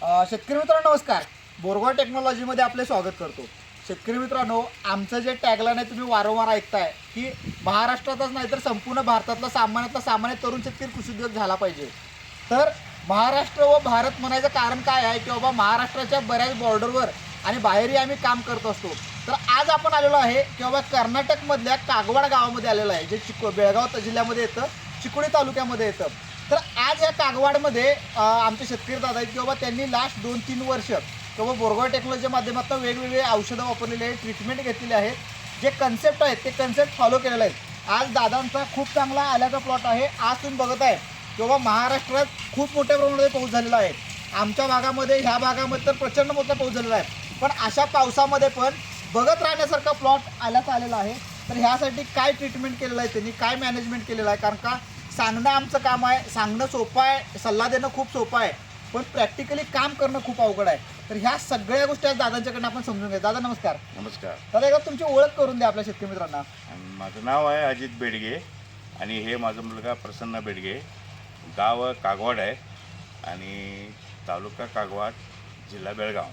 शेतकरी मित्रांनो नमस्कार. बोरगाव टेक्नॉलॉजीमध्ये आपले स्वागत करतो. शेतकरी मित्रांनो आमचं जे टॅगलाईन आहे तुम्ही वारंवार ऐकताय की महाराष्ट्रातच नाही तर संपूर्ण भारतातला सामान्यातला सामान्य तरुण शेतकरी कृषी उद्योग झाला पाहिजे. तर महाराष्ट्र व भारत म्हणायचं कारण काय आहे की बाबा महाराष्ट्राच्या बऱ्याच बॉर्डरवर आणि बाहेरही आम्ही काम करत असतो. तर आज आपण आलेलो आहे की बाबा कर्नाटकमधल्या कागवाड गावामध्ये आलेलो आहे जे चिको बेळगाव जिल्ह्यामध्ये येतं चिकोडी तालुक्यामध्ये येतं. आज या कागवाडमध्ये आमचे शेतकरी दादा आहेत की बाबा त्यांनी लास्ट दोन तीन वर्ष किंवा बोरगाव टेक्नॉलॉजीच्या माध्यमातून वेगवेगळे औषधं वापरलेली आहेत ट्रीटमेंट घेतलेले आहेत. जे कन्सेप्ट आहेत ते कन्सेप्ट फॉलो केलेले आहेत. आज दादांचा खूप चांगला आल्याचा प्लॉट आहे. आज तुम्ही बघत आहे किंवा महाराष्ट्रात खूप मोठ्या प्रमाणामध्ये पाऊस झालेला आहे. आमच्या भागामध्ये ह्या भागामध्ये तर प्रचंड मोठा पाऊस झालेला आहे. पण अशा पावसामध्ये पण बघत राहण्यासारखा प्लॉट आल्याचा आलेला आहे. तर ह्यासाठी काय ट्रीटमेंट केलेलं आहे त्यांनी काय मॅनेजमेंट केलेलं आहे? कारण का सांगणं आमचं काम आहे सांगणं सोपं आहे सल्ला देणं खूप सोपं आहे पण प्रॅक्टिकली काम करणं खूप अवघड आहे. तर ह्या सगळ्या गोष्टी आज दादांच्याकडनं आपण समजून घ्या दादा नमस्कार. नमस्कार. दादा एकदा तुमची ओळख करून द्या आपल्या शेतकरी मित्रांना. आणि माझं नाव आहे अजित बेडगे आणि हे माझा मुलगा प्रसन्न बेडगे. गाव कागवाड आहे आणि तालुका कागवाड जिल्हा बेळगाव.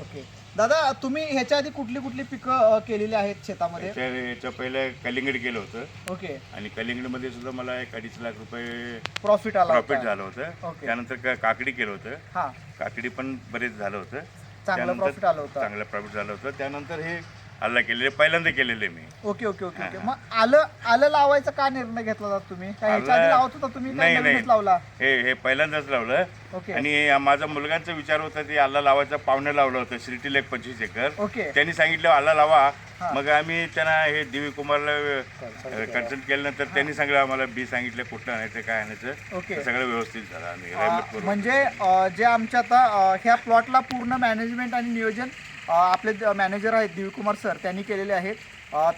ओके. दादा तुम्ही ह्याच्या आधी कुठली कुठली पिकं अ, केलेली आहेत शेतामध्ये? याच्या याच्या पहिलं कलिंगड केलं होतं. ओके. आणि कलिंगडमध्ये सुद्धा मला एक अडीच लाख रुपये प्रॉफिट आला प्रॉफिट होता. झालं होतं. त्यानंतर का- काकडी केलं होतं. हा. काकडी पण बरेच झालं होतं. प्रॉफिट आलं होतं. चांगलं प्रॉफिट झालं होतं. त्यानंतर हे आल्ला केलेले पहिल्यांदा केलेले मी. Okay okay okay okay. मग आलं आलं लावायचा का निर्णय घेतला जात तुम्ही? काय ह्याच्या आधी आलं- लावत होता तुम्ही काय नाही, नाही. नवीनच लावला? हे हे पहिल्यांदाच लावलं. ओके. आणि माझा मुलगांचा विचार होता ते आला लावायचा पाहुणे लावलं होतं श्रीटीला एक पंचवीस एकर. ओके. त्यांनी सांगितलं आला लावा. मग आम्ही त्यांना हे दिवी कुमारला कन्सल्ट केल्यानंतर त्यांनी सांगितलं आम्हाला बी सांगितलं कुठलं आणायचं काय आणायचं. ओके. ते सगळं व्यवस्थित झालं आम्ही. अ. म्हणजे अ, जे आमच्या आता अ, ह्या प्लॉटला पूर्ण मॅनेजमेंट आणि नियोजन आपले मॅनेजर आहेत दिवीकुमार सर त्यांनी केलेले आहेत.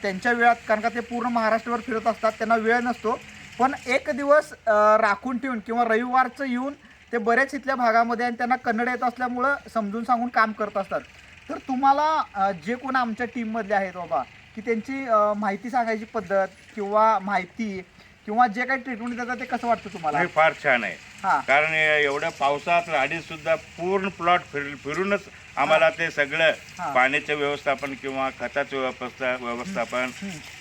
त्यांच्या वेळात कारण का ते पूर्ण महाराष्ट्रभर फिरत असतात त्यांना वेळ नसतो. पण एक दिवस राखून ठेवून किंवा रविवारचं येऊन ते बरेच इथल्या भागामध्ये आणि त्यांना कन्नड येत असल्यामुळं समजून सांगून काम करत असतात. तर तुम्हाला जे कोण आमच्या टीममधले आहेत बाबा की त्यांची माहिती सांगायची पद्धत किंवा माहिती किंवा जे काही ट्रीटमेंट देतात ते कसं वाटतं तुम्हाला? हे फार छान आहे. हां. कारण एवढ्या पावसात अडीच सुद्धा पूर्ण प्लॉट फिर फिरूनच आम्हाला ते सगळं हा. पाण्याचं व्यवस्थापन किंवा खताचं व्यवस्था व्यवस्थापन.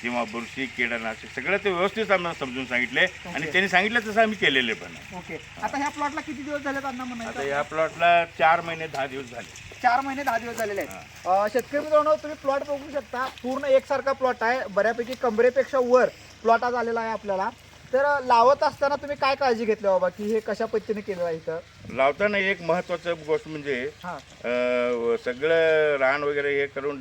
किंवा बुरशी किडनाशक सगळं ते व्यवस्थित आम्हाला समजून सांगितले. आणि त्यांनी सांगितलं तसं आम्ही केलेले पण आहे. ओके. आता ह्या प्लॉटला किती दिवस झाले त्यांना आता म्हणायचं या प्लॉटला चार महिने दहा दिवस झाले. चार महिने दहा दिवस झालेले आहेत. अं, शेतकरी मित्रांनो तुम्ही प्लॉट बघू शकता. पूर्ण एकसारखा प्लॉट आहे. बऱ्यापैकी कमरेपेक्षा वर प्लॉट आज आलेला आहे आपल्याला. तर लावत असताना तुम्ही काय काळजी घेतली बाबा? की हे कशा पद्धतीने केलं आहे इथं? लावताना एक महत्वाचं गोष्ट म्हणजे हां. अं, सगळं रान वगैरे हे करून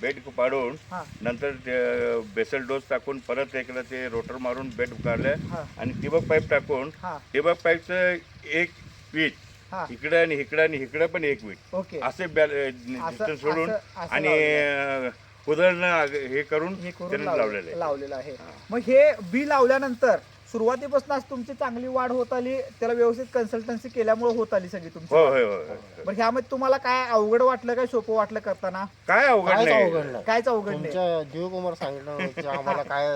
बेड पाडून हां. नंतर बेसल डोस टाकून परत एकदा ते रोटर मारून बेड काढलं हां. आणि ठिबक पाईप टाकून हां. ठिबक पाईपचं एक वीट हां. इकडं आणि इकडं आणि इकडं पण एक वीट. ओके. असे बॅल- सोडून असं- असं आणि लावलेलं कुदळणं हे करून हे करून त्यांनी लावले- लावलेलं आहे. लावलेलं आहे. मग हे बी लावल्यानंतर सुरुवातीपासूनच तुमची चांगली वाढ होत आली त्याला व्यवस्थित कन्सल्टन्सी केल्यामुळे होत आली सगळी तुमची हो वाढ. होय होय होय. बरं ह्यामध्ये तुम्हाला काय अवघड वाटलं काय सोपं वाटलं करताना? काय अवघड कायच नाही. अवघड नाही. कायच अवघड नाही. तुमच्या जीवकुमार सांगितलं की आम्हाला काय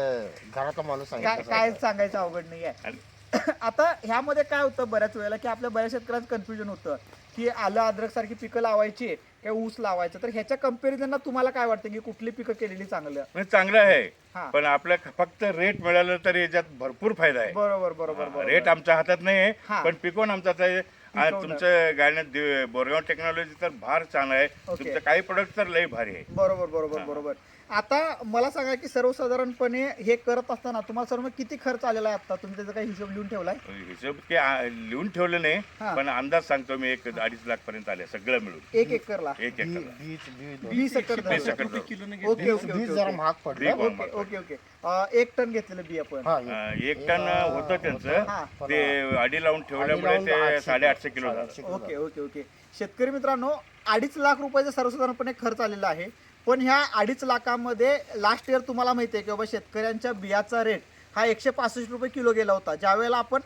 घरातला माणूस काय सांगितलं काय सांगायचं अवघड नाही आहे आता ह्यामध्ये काय होतं बऱ्याच वेळेला की आपल्या बऱ्याच शेतकऱ्यांचं कन्फ्युजन होतं. की आलं अद्रक सारखी पिकं लावायची काय ऊस लावायचं. तर ह्याच्या कम्पॅरिझनला तुम्हाला काय वाटतं की कुठली पिकं केलेली चांगलं? म्हणजे चांगलं आहे. पण आपल्या फक्त रेट मिळालं तर याच्यात भरपूर फायदा आहे. बरोबर बरोबर बरोबर. रेट आमच्या हातात नाही आहे. पण पिकवून पिकवणं. तुमचं गाण्यात बोरगाव टेक्नॉलॉजी तर फार छान आहे. तुमचं काही प्रोडक्ट तर लय भारी आहे. बरोबर बरोबर. बरोबर. आता मला सांगा की सर्वसाधारणपणे हे करत असताना तुम्हाला सर्व किती खर्च आलेला आहे आता? तुम्ही त्याचा काही हिशोब लिहून ठेवलाय? हिशोब ते आ- लिहून ठेवलं नाही. पण अंदाज सांगतो मी एक अडीच लाख पर्यंत आले सगळं मिळून. एक एकरला? एक बी- एकरला. बीज बीज वीस एकर वीस धरलं. Acre okay. ओके बीज ओके जरा ओके. महाग पडलं. Okay okay okay. अं, एक टन घेतलेलं बी आपण हा अं, एक टन होतं त्यांचं. ते अडी लावून ठेवल्यामुळे लावून ते आठशे साडेआठशे किलो साडेआठशे झालं. किलो. Okay okay okay. शेतकरी मित्रांनो अडीच लाख रुपयाचा सर्वसाधारणपणे खर्च आलेला आहे. पण ह्या अडीच लाखामध्ये लास्ट इयर तुम्हाला माहिती आहे की बाबा शेतकऱ्यांच्या बियाचा रेट हा एकशे पासष्ट रुपये किलो गेला होता. ज्या वेळेला आपण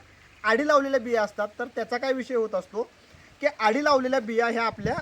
आडी लावलेल्या बिया असतात तर त्याचा काय विषय होत असतो की आडी लावलेल्या बिया ह्या आपल्या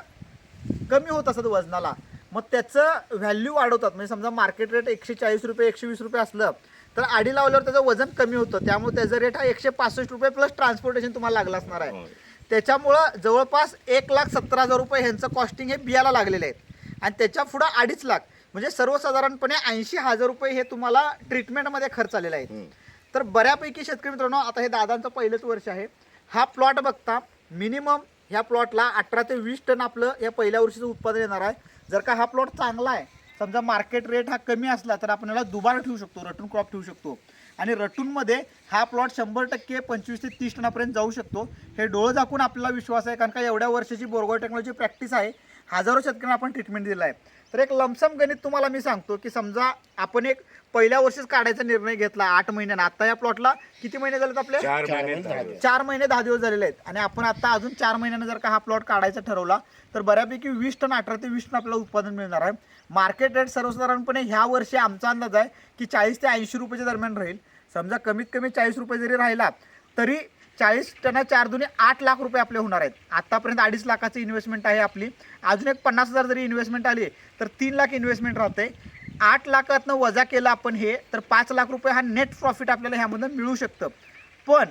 कमी होत असतात वजनाला. मग त्याचं व्हॅल्यू वाढवतात. म्हणजे समजा मार्केट रेट एकशे चाळीस रुपये एकशे वीस रुपये असलं तर आडी लावल्यावर त्याचं वजन कमी होतं. त्यामुळे त्याचा रेट हा एकशे पासष्ट रुपये प्लस ट्रान्सपोर्टेशन तुम्हाला लागलं असणार आहे. त्याच्यामुळं जवळपास एक लाख सत्तर हजार रुपये ह्यांचं कॉस्टिंग हे बियाला लागलेलं आहे. आणि त्याच्या पुढं अडीच लाख. म्हणजे सर्वसाधारणपणे ऐंशी हजार रुपये हे तुम्हाला ट्रीटमेंटमध्ये खर्च आलेला आहे. तर बऱ्यापैकी शेतकरी मित्रांनो आता हे दादांचं पहिलंच वर्ष आहे. हा प्लॉट बघता मिनिमम ह्या प्लॉटला अठरा ते वीस टन आपलं या पहिल्या वर्षीचं उत्पादन येणार आहे. जर का हा प्लॉट चांगला आहे समजा मार्केट रेट हा कमी असला तर आपण याला दुबार ठेवू शकतो रटून क्रॉप ठेवू शकतो. आणि रटूनमध्ये हा प्लॉट शंभर टक्के पंचवीस ते तीस टनापर्यंत जाऊ शकतो. हे डोळं झाकून आपल्याला विश्वास आहे कारण का एवढ्या वर्षाची बोरगॉ टेक्नॉलॉजी प्रॅक्टिस आहे. हजारो शेतकऱ्यांना आपण ट्रीटमेंट दिलं आहे. तर एक लमसम गणित तुम्हाला मी सांगतो की समजा आपण एक पहिल्या वर्षीच काढायचा निर्णय घेतला आठ महिन्यानं. आता या प्लॉटला किती महिने झालेत आपले? चार चार महिने. चार महिने दहा दिवस झालेले आहेत. आणि आपण आता अजून चार महिन्यानं जर का हा प्लॉट काढायचा ठरवला तर बऱ्यापैकी वीस टन अठरा ते वीस टन आपल्याला उत्पादन मिळणार आहे. मार्केट रेट सर्वसाधारणपणे ह्या वर्षी आमचा अंदाज आहे की चाळीस ते ऐंशी रुपयाच्या दरम्यान राहील. समजा कमीत कमी चाळीस रुपये जरी राहिला तरी चाळीस टना चार दुने आठ लाख रुपये आपले होणार आहेत. आतापर्यंत अडीच लाखाची इन्व्हेस्टमेंट आहे आपली. अजून एक पन्नास हजार जरी इन्व्हेस्टमेंट आली तर तीन लाख इन्व्हेस्टमेंट राहते. आठ लाखातनं वजा केलं आपण हे तर पाच लाख रुपये हा नेट प्रॉफिट आपल्याला ह्यामधून मिळू शकतं. पण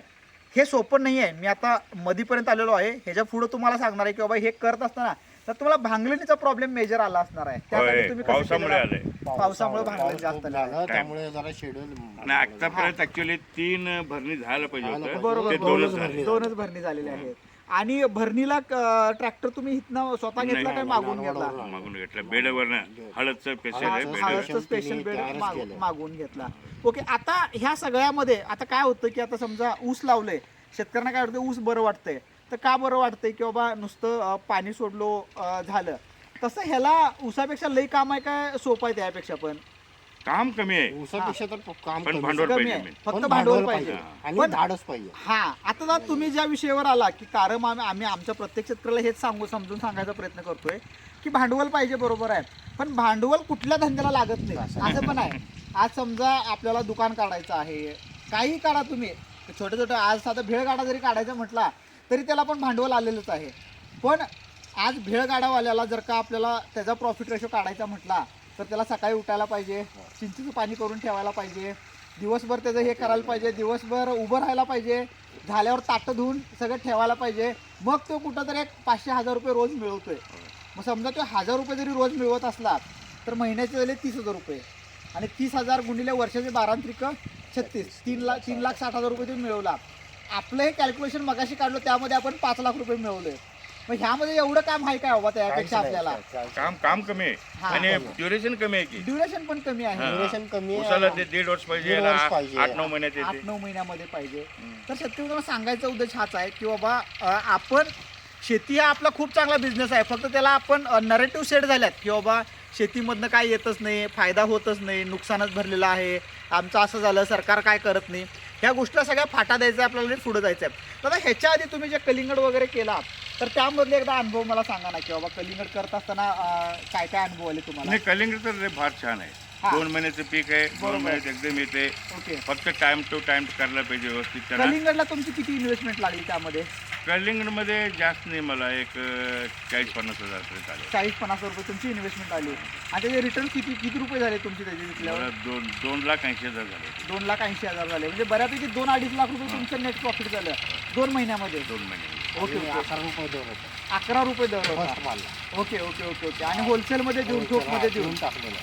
हे सोपं नाही आहे मी आता मधीपर्यंत आलेलो आहे. ह्याच्या पुढं तुम्हाला सांगणार आहे की बाबा हे करत असताना तर तुम्हाला भांगलणीचा प्रॉब्लेम मेजर आला असणार आहे. त्यासाठी होय तुम्ही कसं पावसामुळे? आलंय. पावसामुळे भांगलं पाऊस जास्त खूप झालं. झालं त्यामुळे जरा शेड्यूल आणि आतापर्यंत ऍक्च्युअली तीन भरणी झालं पाहिजे होतं. बरोबर ते बरोबर. दोनच झाले. दोनच भरणी झालेले आहेत. आणि भरणीला ट्रॅक्टर तुम्ही इथनं स्वतः घेतला नाही, काय मागून घेतला? मागून घेतलं. बेडवरनं हळदचं पेशल आहे हळदचं बेड हळद. हळदचं स्पेशल बेड मागून घेतला. ओके आता ह्या सगळ्यामध्ये आता काय होतं की आता समजा ऊस लावलंय. शेतकऱ्यांना काय वाटतं? ऊस बरं वाटतंय. तर का बरं वाटतंय की बाबा नुसतं अं, पाणी सोडलो अं, झालं? तसं ह्याला ऊसापेक्षा लई काम आहे काय सोपं आहे त्यापेक्षा पण? काम कमी आहे. ऊसापेक्षा तर काम पण कमी. भांडवल कमी पाहिजे आहे. main. फक्त पण भांडवल पाहिजे. आणि पण- धाडस पाहिजे. हा आता ना तुम्ही ज्या विषयावर आला की कारण आम्ही आम्ही आमच्या प्रत्येक शेतकऱ्याला हेच सांगू समजून सांगायचा प्रयत्न करतोय की भांडवल पाहिजे बरोबर आहे. पण भांडवल कुठल्या धंद्याला लागत नाही. असं पण आहे. आज समजा आपल्याला दुकान काढायचं आहे. काही काढा तुम्ही. छोटे छोटे आज साधा भेळ गाडा जरी काढायचा म्हटला तरी त्याला पण भांडवल आलेलंच आहे. पण आज भेळगाडावाल्याला जर का आपल्याला त्याचा प्रॉफिट रेशो काढायचा म्हटला तर त्याला सकाळी उठायला पाहिजे चिंचेचं पाणी करून ठेवायला पाहिजे दिवसभर त्याचं हे करायला पाहिजे दिवसभर उभं राहायला पाहिजे झाल्यावर ताटं धुवून सगळं ठेवायला पाहिजे मग तो कुठं तरी एक पाचशे हजार रुपये रोज मिळवतोय. मग समजा तो हजार रुपये जरी रोज मिळवत असला तर महिन्याचे झाले तीस हजार रुपये. आणि तीस हजार गुणिले वर्षाचे बारांत्रिक छत्तीस तीन लाख तीन लाख साठ हजार रुपये तुम्ही मिळवला. आपलं हे कॅल्क्युलेशन मगाशी काढलं त्यामध्ये आपण पाच लाख रुपये मिळवले. मग ह्यामध्ये एवढं काम आहे काय बाबा त्यापेक्षा आपल्याला? काम काम कमी हा, आहे आणि. ड्युरेशन कमी आहे की? ड्युरेशन पण कमी आहे. हा. ड्युरेशन कमी आहे. उसाला ते दीड वर्ष पाहिजे दीड याला वर्ष आठ पाहिजे. आठ नऊ महिन्यात आठ येते नऊ महिन्यामध्ये पाहिजे. तर शेतकऱ्यांना सांगायचा उद्देश हाच आहे की बाबा अ, आपण शेती हा आपला खूप चांगला बिझनेस आहे. फक्त त्याला आपण नरेटिव्ह सेट झाल्यात की बाबा शेतीमधनं काय येतच नाही फायदा होतच नाही नुकसानच भरलेलं आहे. आमचं असं झालं सरकार काय करत नाही. ह्या गोष्टीला सगळ्या फाटा द्यायचा आहे आपल्याला पुढे जायचं आहे. आता ह्याच्या आधी तुम्ही जे कलिंगड वगैरे केला तर त्यामधले एकदा अनुभव मला सांगा ना की बाबा कलिंगड करत असताना काय काय अनुभव आले तुम्हाला? नाही कलिंगड तर फार छान आहे. हा. दोन महिन्याचं पीक आहे बरोबर. दोन महिन्यात एकदम येते. ओके. फक्त टाइम टू टाइम करायला पाहिजे व्यवस्थित त्याला कलिंगडला तुमची किती इन्व्हेस्टमेंट लागली त्यामध्ये? कलिंगडमध्ये जास्त नाही मला एक चाळीस पन्नास हजार तरी चालेल चाळीस पन्नास रुपये तुमची इन्व्हेस्टमेंट आली. आणि त्याचे रिटर्न किती किती रुपये झाले तुमचे त्याचे विकल्यावर? दोन दोन लाख ऐंशी हजार झाले दोन लाख ऐंशी हजार झाले. म्हणजे बऱ्यापैकी दोन अडीच लाख रुपये तुमचं नेट प्रॉफिट झालं. दोन महिन्यामध्ये? दोन महिने ओके अकरा रुपये दर होता. अकरा रुपये दर फर्स्ट होता माल. Okay okay okay okay. आणि होलसेलमध्ये देऊन ठोकमध्ये देऊन टाकलेलं.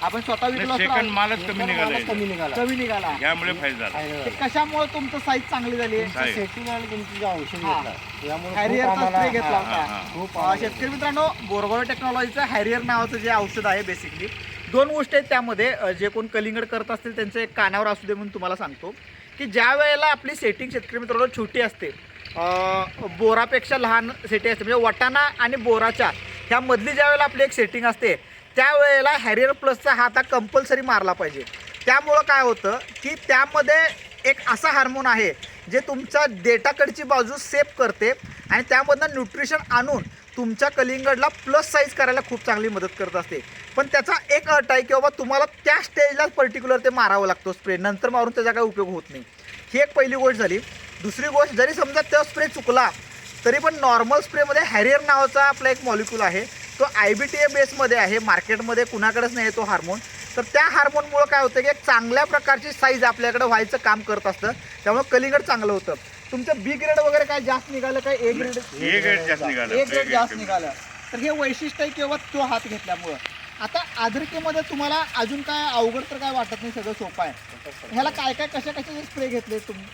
आपण स्वतः विकलो सेकंड मालच कमी निघाला कमी निघाला कमी निघाला यामुळे फायदा झाला ते. कशामुळे तुमचं साईज चांगली झाली साईज. सेटिंग आणि तुमची जे औषध हा. घेतला यामुळे खूप हॅरियरचा आम्हाला- स्प्रे घेतला हा, होता हा, हा. खूप अं, आम्हाला- शेतकरी मित्रांनो बोरगॉड टेक्नॉलॉजीचं हॅरियर नावाचं जे औषध आहे बेसिकली दोन गोष्टी आहेत त्यामध्ये अं, जे कोण कलिंगड करत असतील त्यांचं एक कानावर असू दे म्हणून तुम्हाला सांगतो की ज्या वेळेला आपली सेटिंग शेतकरी मित्रांनो छोटी असते अं, बोरापेक्षा लहान सेटिंग असते म्हणजे वटाणा आणि बोराच्या ह्या मधली ज्या वेळेला आपली एक सेटिंग असते त्यावेळेला हॅरियर प्लसचा हात हा कंपल्सरी मारला पाहिजे. त्यामुळं काय होतं की त्यामध्ये एक असा हार्मोन आहे जे तुमच्या डेटाकडची बाजू सेफ करते आणि त्यामधनं न्यूट्रिशन आणून तुमच्या कलिंगडला प्लस साईज करायला खूप चांगली मदत करत असते. पण त्याचा एक अट आहे की बाबा तुम्हाला त्या स्टेजलाच पर्टिक्युलर ते मारावं लागतो स्प्रे नंतर मारून त्याचा काही उपयोग होत नाही. ही एक पहिली गोष्ट झाली. दुसरी गोष्ट जरी समजा तो स्प्रे चुकला तरी पण नॉर्मल स्प्रेमध्ये हॅरियर नावाचा आपला एक मॉलिक्यूल आहे. तो आय बी टी ए बेसमध्ये आहे मार्केटमध्ये कुणाकडेच नाही तो हार्मोन तर त्या हार्मोनमुळं काय होतं की एक चांगल्या प्रकारची साईज आपल्याकडे व्हायचं काम करत असतं. त्यामुळे कलिंगड चांगलं होतं. तुमचं बी ग्रेड वगैरे काय जास्त निघालं काय? ए ग्रेड हे ग्रेड जास्त निघालं. एक ग्रेड जास्त निघालं. तर हे वैशिष्ट्य आहे किंवा तो हात घेतल्यामुळं. आता आदरकीमध्ये तुम्हाला अजून काय अवघड तर काय वाटत नाही सगळं सोपं आहे. ह्याला काय काय कशा कशाचे स्प्रे घेतले तुम्ही?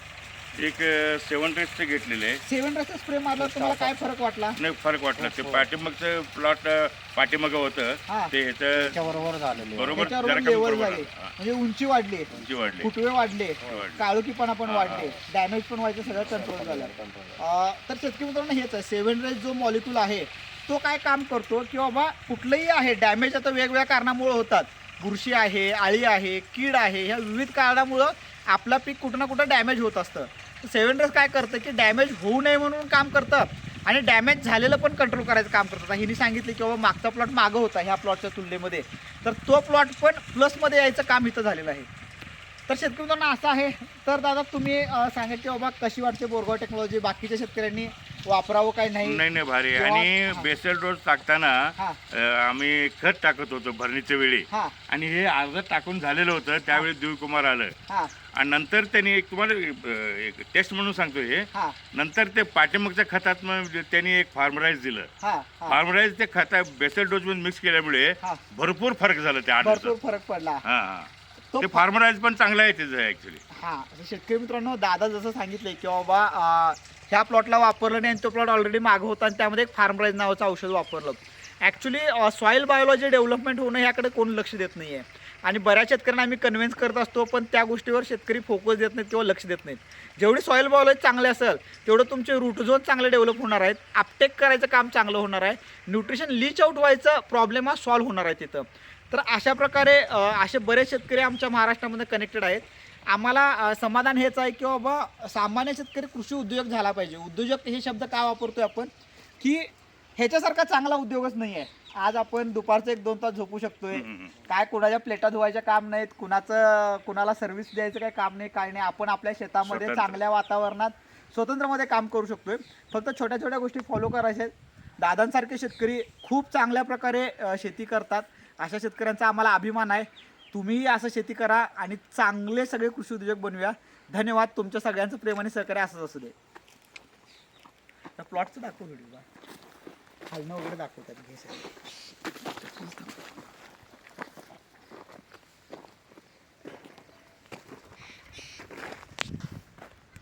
एक सेवन ड्रेसचे घेतलेले. आहे सेवन रसचा स्प्रे मारला तुम्हाला काय फरक वाटला? नाही फरक वाटला. ते पाठीमागचं प्लॉट पाठीमागं हा. होतं ते ह्याचं त्याच्याबरोबर झालेले बरोबर त्याच्यावर जरा कमी लेवल बरोबर झाली. हा, म्हणजे उंची वाढली. उंची वाढली. फुटवे वाढले. वाढली. काळुकीपणा पण वाढले. डॅमेज पण व्हायचं सगळं कंट्रोल झालं. अं, तर शेतकरी मित्रांनो हेच आहे. सेवन रेज जो मॉलिक्यूल आहे तो काय काम करतो की बाबा कुठलंही आहे डॅमेज आता वेगवेगळ्या कारणामुळे होतात. बुरशी आहे आळी आहे कीड आहे ह्या विविध कारणामुळं आपलं पीक कुठं ना कुठं डॅमेज होत असतं. सेवन रेज काय करतं की डॅमेज होऊ नये म्हणून काम करतं आणि डॅमेज झालेलं पण कंट्रोल करायचं काम करतं हिने सांगितलं की बाबा मागचा प्लॉट मागं होता ह्या प्लॉटच्या तुलनेमध्ये. तर तो प्लॉट पण प्लसमध्ये यायचं काम इथं झालेलं आहे. तर शेतकरी मित्रांनो असं आहे. तर दादा तुम्ही सांगा की बाबा कशी वाटते बोरगाव टेक्नॉलॉजी बाकीच्या शेतकऱ्यांनी वापरावं काय नाही? नाही नाही भारी. जेव्हा- आणि हा. बेसल डोस टाकताना हा. अं, आम्ही खत टाकत होतो भरणीच्या वेळी. हा. आणि हे अर्ध टाकून झालेलं होतं. त्यावेळी देवकुमार आलं. हा. आणि नंतर त्यांनी एक तुम्हाला अं, एक टेस्ट म्हणून सांगतो हे. हा. नंतर ते पाठीमागच्या खतात मग त्यांनी एक फार्मराईज दिलं. हा हा. फार्मराईज ते खत बेसल डोस मध्ये मिक्स केल्यामुळे हा. भरपूर फरक झाला त्या आठ भरपूर फरक पडला. हा हा. तो फार्मराईज पण चांगलं आहे त्याचं ऍक्च्युली हा शेतकरी मित्रांनो दादा जसं सांगितलंय की बाबा अं, ह्या प्लॉटला वापरलं नाही आणि तो प्लॉट ऑलरेडी मागं होता आणि त्यामध्ये एक फार्मराईज नावाचं औषध वापरलं. ॲक्च्युली सॉईल बायोलॉजी डेव्हलपमेंट होणं ह्याकडे कोण लक्ष देत नाही आहे आणि बऱ्याच शेतकऱ्यांना आम्ही कन्व्हिन्स करत असतो पण त्या गोष्टीवर शेतकरी फोकस देत नाहीत किंवा लक्ष देत नाहीत. जेवढी सॉईल बायोलॉजी चांगली असेल तेवढं तुमचे रूट झोन चांगले डेव्हलप होणार आहेत अपटेक करायचं काम चांगलं होणार आहे न्यूट्रिशन लीच आउट व्हायचं प्रॉब्लेम हा सॉल्व्ह होणार आहे तिथं. तर अशा प्रकारे असे बरेच शेतकरी आमच्या महाराष्ट्रामध्ये कनेक्टेड आहेत. आम्हाला समाधान हेच आहे की बाबा सामान्य शेतकरी कृषी उद्योजक झाला पाहिजे. उद्योजक हे शब्द का वापरतोय आपण? की ह्याच्यासारखा चांगला उद्योगच नाही आहे. आज आपण दुपारचं एक दोन तास झोपू शकतोय. काय कुणाच्या प्लेटा धुवायचं काम नाहीत. कुणाचं कुणाला सर्व्हिस द्यायचं काय काम नाही काय नाही. आपण आपल्या शेतामध्ये. चांगल्या वातावरणात स्वतंत्रमध्ये काम करू शकतोय. फक्त छोट्या छोट्या गोष्टी फॉलो करायच्या आहेत. दादांसारखे शेतकरी खूप चांगल्या प्रकारे शेती करतात. अशा शेतकऱ्यांचा आम्हाला अभिमान आहे. तुम्हीही असं शेती करा आणि चांगले सगळे कृषी उद्योजक बनवूया. धन्यवाद. तुमच्या सगळ्यांचं प्रेम आणि सहकार्य असंच असू दे. प्लॉटचं दाखव व्हिडिओ खालनं वगैरे दाखवतात. घे सगळं.